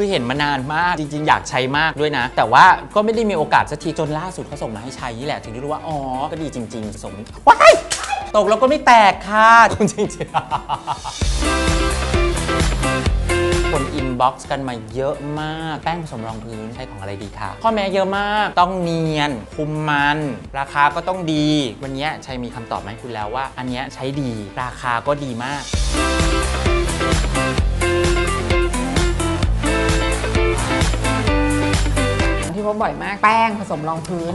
คือเห็นมานานมากจริง ๆ อยากใช้มากด้วยนะ แต่ว่าก็ไม่ได้มีโอกาสสักทีจนล่าสุดเขาส่งมาให้ใช้นี่แหละ ถึงได้รู้ว่า อ๋อ ก็ดีจริง ๆสมว้ายตกแล้วก็ไม่แตกค่ะจริงๆคนอินบ็อกซ์กันมาเยอะมากแป้งผสมรองพื้นใช้ของอะไรดีคะข้อแม้เยอะมากต้องเนียน คุมมัน ราคาก็ต้องดี วันนี้ชัยมีคำตอบมาให้คุณแล้วว่า อันเนี้ยใช้ดีราคาก็ดีมาก พบบ่อยมาก แป้งผสมรองพื้น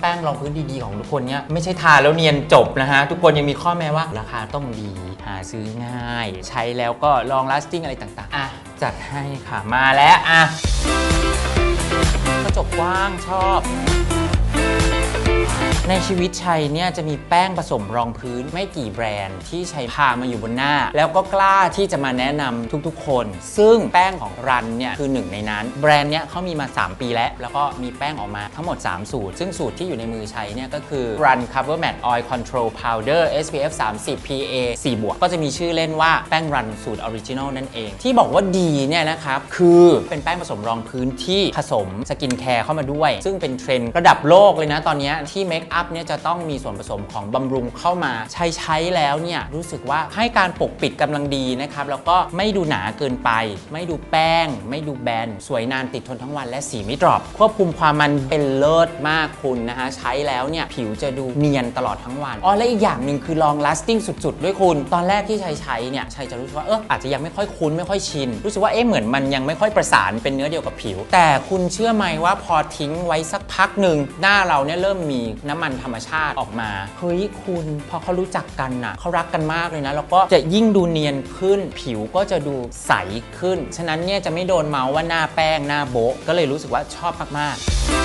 แป้งรองพื้นดีๆของทุกคนเนี่ยไม่ใช่ทาแล้วเนียนจบนะฮะ ทุกคนยังมีข้อแม้ว่าราคาต้องดีหาซื้อง่าย ใช้แล้วก็ลอง lasting อะไรต่างๆ อะ จัดให้ค่ะมาแล้วอะกระจกกว้างชอบ ในชีวิตชัยเนี่ยจะมีแป้งผสมรองพื้นไม่กี่แบรนด์ที่ชัยพามาอยู่บนหน้า แล้วก็กล้าที่จะมาแนะนำทุกๆ คน ซึ่งแป้งของรันเนี่ยคือหนึ่งในนั้น แบรนด์เนี้ยเขามีมา 3 ปีแล้ว แล้วก็มีแป้งออกมาทั้งหมด 3 สูตร ซึ่งสูตรที่อยู่ในมือชัยเนี่ยก็คือ Run Cover Matte Oil Control Powder SPF 30 PA 4บวกก็จะมีชื่อเล่นว่าแป้งรันสูตรออริจินอลนั่นเอง ที่บอกว่าดีเนี่ยนะครับคือเป็นแป้งผสมรองพื้นที่ผสมสกินแคร์เข้ามาด้วย ซึ่งเป็นเทรนด์ระดับโลกเลยนะตอนนี้ที่เมคอัพเนี่ยจะต้องมีส่วนผสมของบำรุงเข้ามาใช้ใช้แล้วเนี่ยรู้สึกว่าให้การปกปิดกำลังดีนะครับ แล้วก็ไม่ดูหนาเกินไป ไม่ดูแป้ง ไม่ดูแบน สวยนานติดทนทั้งวันและสีไม่ดรอปควบคุมความมันเป็นเลิศมากคุณนะฮะใช้แล้วเนี่ยผิวจะดูเนียนตลอดทั้งวันอ๋อและอีกอย่างหนึ่งคือ long lasting สุด ๆ ด้วยคุณ ตอนแรกที่ใช้ใช้เนี่ยชัยจะรู้สึกว่าเอออาจจะยังไม่ค่อยคุ้นไม่ค่อยชินรู้สึกว่าเอ๊ะเหมือนมันยังไม่ค่อยประสานเป็นเนื้อเดียวกับผิว แต่คุณเชื่อไหมว่าพอทิ้งไว้สักพักหนึ่งหน้าเราเนี่ยเริ่มมีน้ำมันธรรมชาติออกมา เฮ้ยคุณพอเขารู้จักกันน่ะเขารักกันมากเลยนะ แล้วก็จะยิ่งดูเนียนขึ้น ผิวก็จะดูใสขึ้น ฉะนั้นเนี่ยจะไม่โดนเมาส์ว่าหน้าแป้งหน้าโบ๊ะก็เลยรู้สึกว่าชอบมากๆ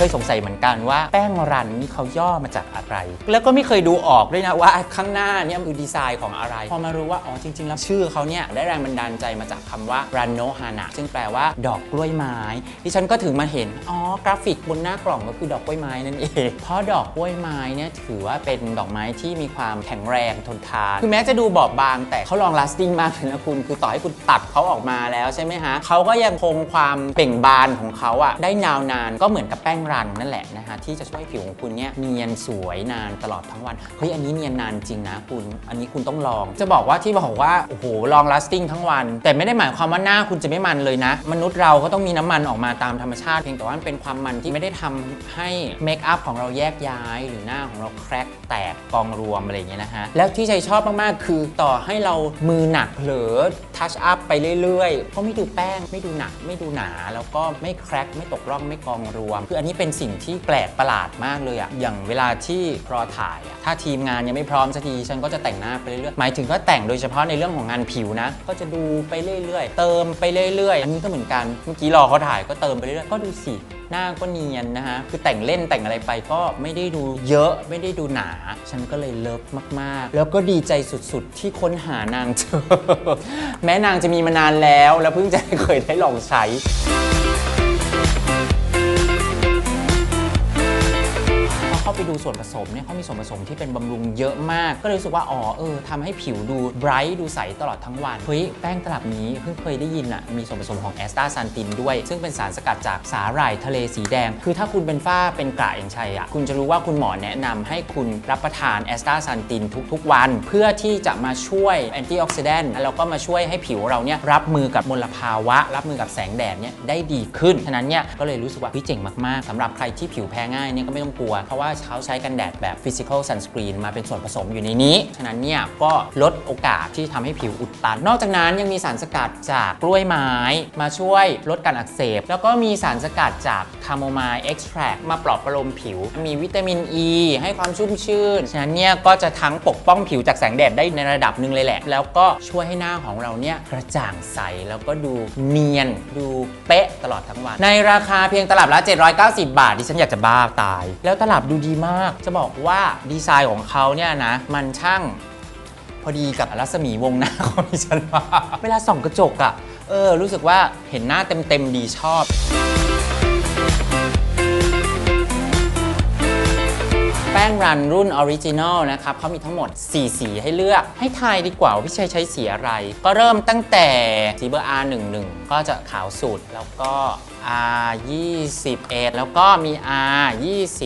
เคยสงสัยเหมือนกันว่าแป้งรันนี่เขาย่อมาจากอะไร แล้วก็ไม่เคยดูออกด้วยนะว่าข้างหน้าเนี่ยคือดีไซน์ของอะไร พอมารู้ว่าอ๋อจริง ๆ แล้วชื่อเขาเนี่ยได้แรงบันดาลใจมาจากคำว่ารันโนฮานะซึ่งแปลว่าดอกกล้วยไม้ดิฉันก็ถึงมาเห็นอ๋อกราฟิกบนหน้ากล่องก็คือดอกกล้วยไม้นั่นเองเพราะดอกกล้วยไม้เนี่ยถือว่าเป็นดอกไม้ที่มีความแข็งแรงทนทานคือแม้จะดูบอบบาง แต่เขาลอง lasting มากเลยนะคุณคือต่อให้คุณตัดเขาออกมาแล้วใช่ไหมฮะเขาก็ยังคงความเปล่งบานของเขาอะได้ยาวนานก็เหมือนกับแป้งรันนั่นแหละนะฮะที่จะช่วยผิวของคุณเนี่ยเนียนสวยนานตลอดทั้งวันเฮ้ยอันนี้เนียนนานจริงนะคุณ อันนี้คุณต้องลอง จะบอกว่าที่บอกว่าโอ้โหลอง lasting ทั้งวัน แต่ไม่ได้หมายความว่าหน้าคุณจะไม่มันเลยนะ มนุษย์เราก็ต้องมีน้ำมันออกมาตามธรรมชาติเพียงแต่ว่ามันเป็นความมันที่ไม่ได้ทำให้เมคอัพของเราแยกย้ายหรือหน้าของเราแครกแตกกองรวมอะไรอย่างเงี้ยนะฮะแล้วที่ใจชอบมากๆคือต่อให้เรามือหนักเผลอทัชอัพไปเรื่อยๆก็ไม่ดูแป้งไม่ดูหนักไม่ดูหนา แล้วก็ไม่แครกไม่ตกร่องไม่กองรวมคืออันนี้เป็นสิ่งที่แปลกประหลาดมากเลยอะอย่างเวลาที่รอถ่ายอะถ้าทีมงานยังไม่พร้อมสักทีฉันก็จะแต่งหน้าไปเรื่อยๆหมายถึงก็แต่งโดยเฉพาะในเรื่องของงานผิวนะ ก็จะดูไปเรื่อยๆ เติมไปเรื่อยๆ อันนี้ก็เหมือนกันเมื่อกี้รอเขาถ่ายก็เติมไปเรื่อยๆก็ดูสิหน้าก็เนียนนะฮะ คือแต่งเล่นแต่งอะไรไปก็ไม่ได้ดูเยอะไม่ได้ดูหนา ฉันก็เลยเลิฟมากๆ แล้วก็ดีใจสุดๆ ที่ค้นหานางเจอ แม้นางจะมีมานานแล้ว แล้วเพิ่งจะเคยได้ลองใช้ ไปดูส่วนผสมเนี่ยเขามีส่วนผสมที่เป็นบำรุงเยอะมาก ก็เลยรู้สึกว่าอ๋อเออทำให้ผิวดูไบรท์ดูใสตลอดทั้งวัน เฮ้ย แป้งตลับนี้เพิ่งเคยได้ยินอะมีส่วนผสมของแอสตาซันตินด้วย ซึ่งเป็นสารสกัดจากสาหร่ายทะเลสีแดง คือถ้าคุณเป็นฝ้าเป็นกระอย่างชัยอะคุณจะรู้ว่าคุณหมอแนะนำให้คุณรับประทานแอสตาซันตินทุก ๆ วัน เพื่อที่จะมาช่วยแอนตี้ออกซิแดนต์แล้วก็มาช่วยให้ผิวเราเนี่ยรับมือกับมลภาวะ รับมือกับแสงแดดเนี่ยได้ดีขึ้น ฉะนั้นเนี่ยก็เลยรู้สึกว่าเจ๋งมากๆสำหรับใครที่ผิวแพ้ง่ายเนี่ยก็ไม่ต้องกลัวเพราะว่าเขาใช้กันแดดแบบ physical sunscreen มาเป็นส่วนผสมอยู่ในนี้ ฉะนั้นเนี่ยก็ลดโอกาสที่ทำให้ผิวอุดตัน นอกจากนั้นยังมีสารสกัดจากกล้วยไม้ มาช่วยลดการอักเสบ แล้วก็มีสารสกัดจากคาโมไมล์เอ็กซ์แทรมาปลอบประโลมผิว มีวิตามินอ e, ีให้ความชุ่มชื่น ฉะนั้นเนี่ยก็จะทั้งปกป้องผิวจากแสงแดดได้ในระดับหนึ่งเลยแหละ แล้วก็ช่วยให้หน้าของเราเนี่ยกระจ่างใส แล้วก็ดูเนียน ดูเป๊ะตลอดทั้งวัน ในราคาเพียงตลับละ 790 บาท ดิฉันอยากจะบ้าตาย แล้วตลับดูดีมาก จะบอกว่าดีไซน์ของเขาเนี่ยนะ มันช่างพอดีกับรัศมีวงหน้าของดิฉันมากเวลาส่องกระจกอะ่ะเออ รู้สึกว่าเห็นหน้าเต็มๆดีชอบ ป้งรันรุ่นออริจินอลนะครับเขามีทั้งหมด 4 สีให้เลือกให้ทายดีกว่าว่าพี่ชัยใช้สีอะไร ก็เริ่มตั้งแต่สีเบอร์ R11 ก็จะขาวสุด แล้วก็ R 21 แล้วก็มี R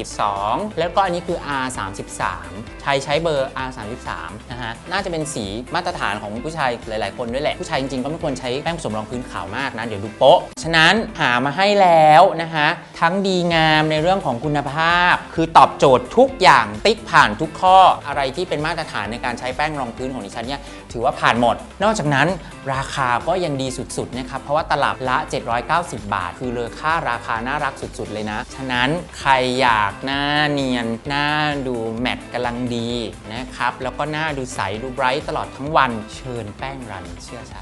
22 แล้วก็อันนี้คือ R 33 ชัยใช้เบอร์ R 33 นะฮะน่าจะเป็นสีมาตรฐานของผู้ชายหลาย ๆ คนด้วยแหละ ผู้ชายจริง ๆ ก็ไม่ควรใช้แป้งผสมรองพื้นขาวมากนะ เดี๋ยวดูโป๊ะ ฉะนั้นหามาให้แล้วนะฮะทั้งดีงามในเรื่องของคุณภาพ คือตอบโจทย์ทุกอย่างติ๊กผ่านทุกข้ออะไรที่เป็นมาตรฐานในการใช้แป้งรองพื้นของดิฉันเนี่ยถือว่าผ่านหมด นอกจากนั้นราคาก็ยังดีสุดๆนะครับเพราะว่าตลับละ 790 บาท คือเลยค่าราคาน่ารักสุดๆเลยนะ ฉะนั้นใครอยากหน้าเนียนหน้าดูแมตต์กำลังดีนะครับแล้วก็หน้าดูใสดูไบรท์ตลอดทั้งวันเชิญแป้งรันเชื่อฉัน